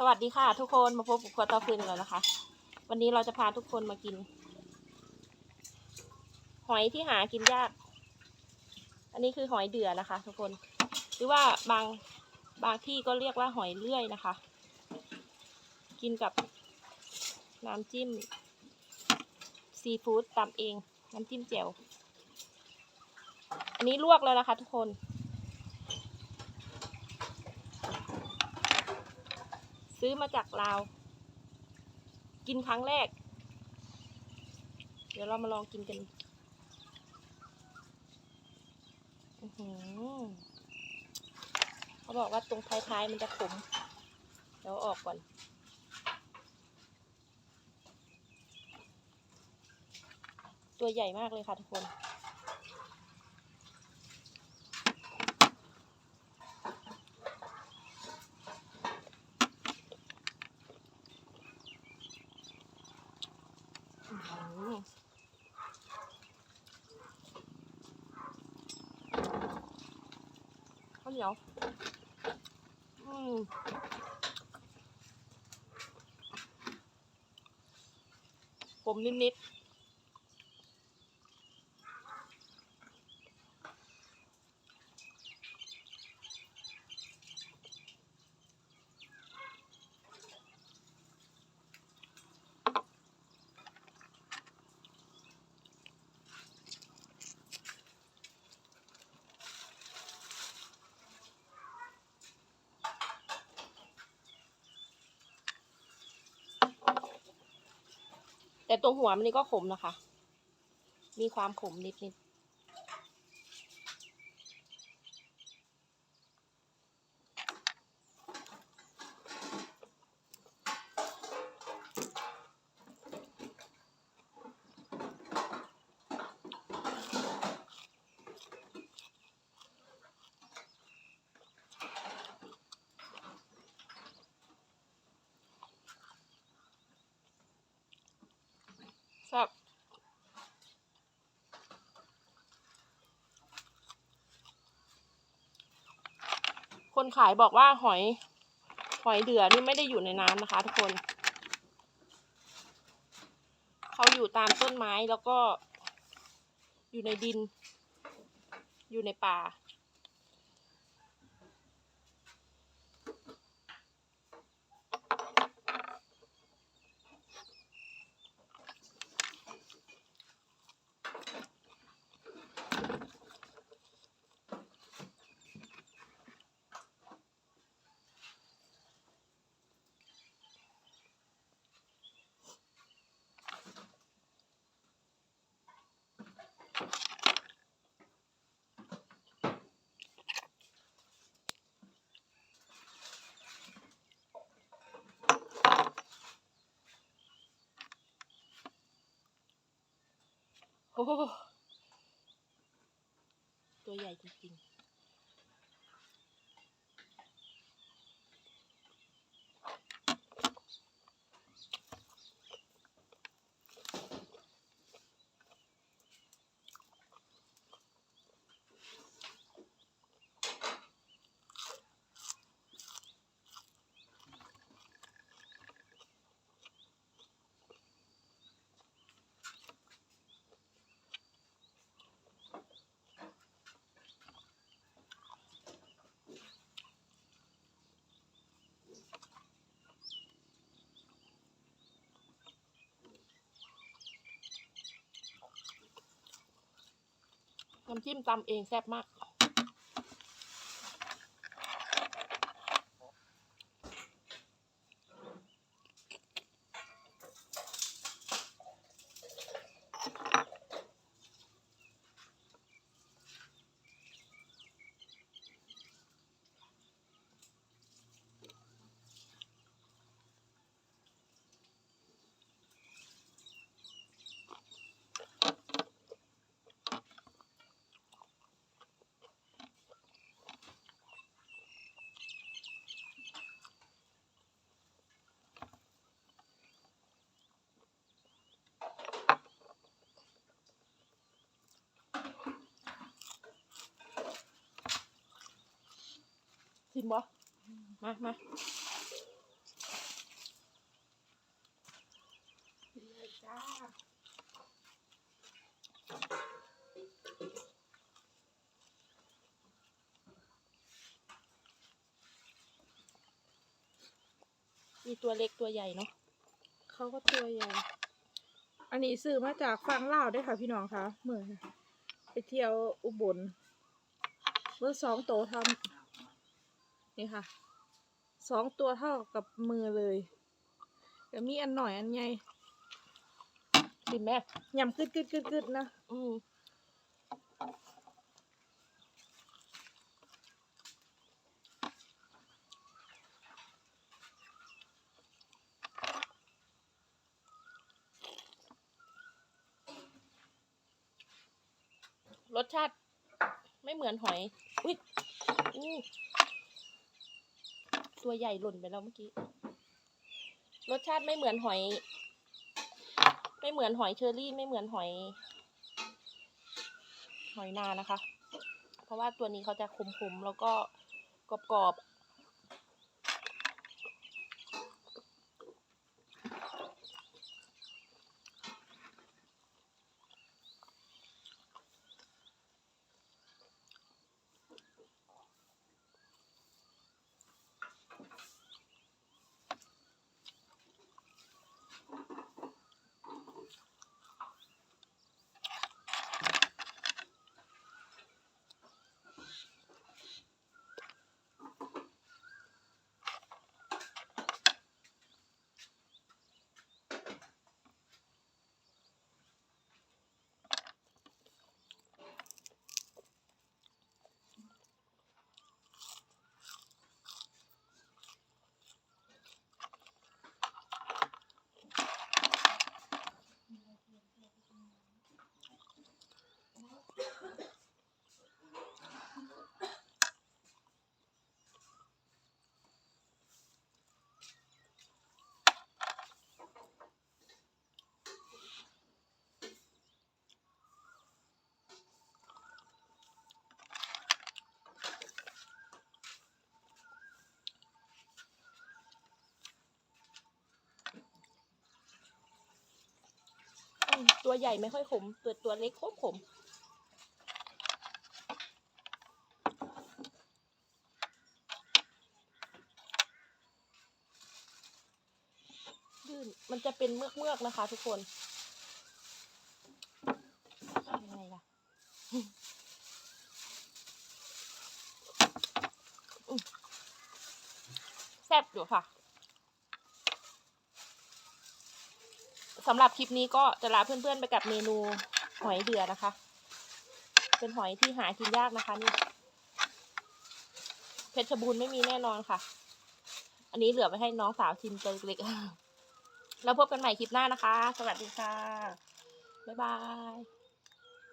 สวัสดีค่ะ ทุกคนมาพบกับครัวเตาฟืนกันแล้วนะคะ วันนี้เราจะพาทุกคนมากิน หอยที่หากินยาก อันนี้คือหอยเดือนะคะ ทุกคน หรือว่าบางบางที่ก็เรียกว่าหอยเลื่อยนะคะ กินกับน้ำจิ้มซีฟู้ดตำเอง น้ำจิ้มแจ่วอันนี้ลวกแล้วนะคะ ทุกคน ซื้อมาจากลาว กินครั้งแรก เดี๋ยวเรามาลองกินกันเขาบอกว่าตรงท้ายๆมันจะขมเดี๋ยวออกก่อนตัวใหญ่มากเลยค่ะทุกคน อื้อหือข้าว เหนียว อืมผมนิดๆ แต่ตรงหัวมันนี่ก็ขมนะคะ มีความขมนิดนิด ครับคนขายบอกว่าหอย หอยเดือนี่ไม่ได้อยู่ในน้ำนะคะ ทุกคน เขาอยู่ตามต้นไม้แล้วก็ อยู่ในดิน อยู่ในป่า โอ้ตัวใหญ่จริงๆ น้ำจิ้มตำเองแซ่บมาก กินบ่มามามีตัวเล็กตัวใหญ่เนาะเขาก็ตัวใหญ่ อันนี้ซื้อมาจากฟังเล่าได้ค่ะพี่น้องคะเมื่อนไปเที่ยวอุบลเมื่อสองโตทำ นี่ค่ะสองตัวเท่ากับมือเลยแต่มีอันหน่อยอันใหญ่กิแม่ยำกึดกึดกึดกึดนะ อืมรสชาติไม่เหมือนหอย อุ้ยอู้ ตัวใหญ่หล่นไปแล้วเมื่อกี้ รสชาติไม่เหมือนหอย ไม่เหมือนหอยเชอรี่ไม่เหมือนหอย หอยนานะคะ เพราะว่าตัวนี้เขาจะขมๆแล้วก็กรอบๆอืม ตัวใหญ่ไม่ค่อยขมตัวตัวเล็กขมขมยื่นมันจะเป็นเมือกเมือกนะคะ ทุกคนยังไงล่ะแซ่บอยู่ค่ะ สำหรับคลิปนี้ก็จะลาเพื่อนๆไปกับเมนูหอยเดือนะคะ เป็นหอยที่หากินยากนะคะนี่เพชรบูรณ์ไม่มีแน่นอนค่ะ อันนี้เหลือไว้ให้น้องสาวชิมตัวเล็กๆแล้วพบกันใหม่คลิปหน้านะคะ สวัสดีค่ะ บ๊ายบาย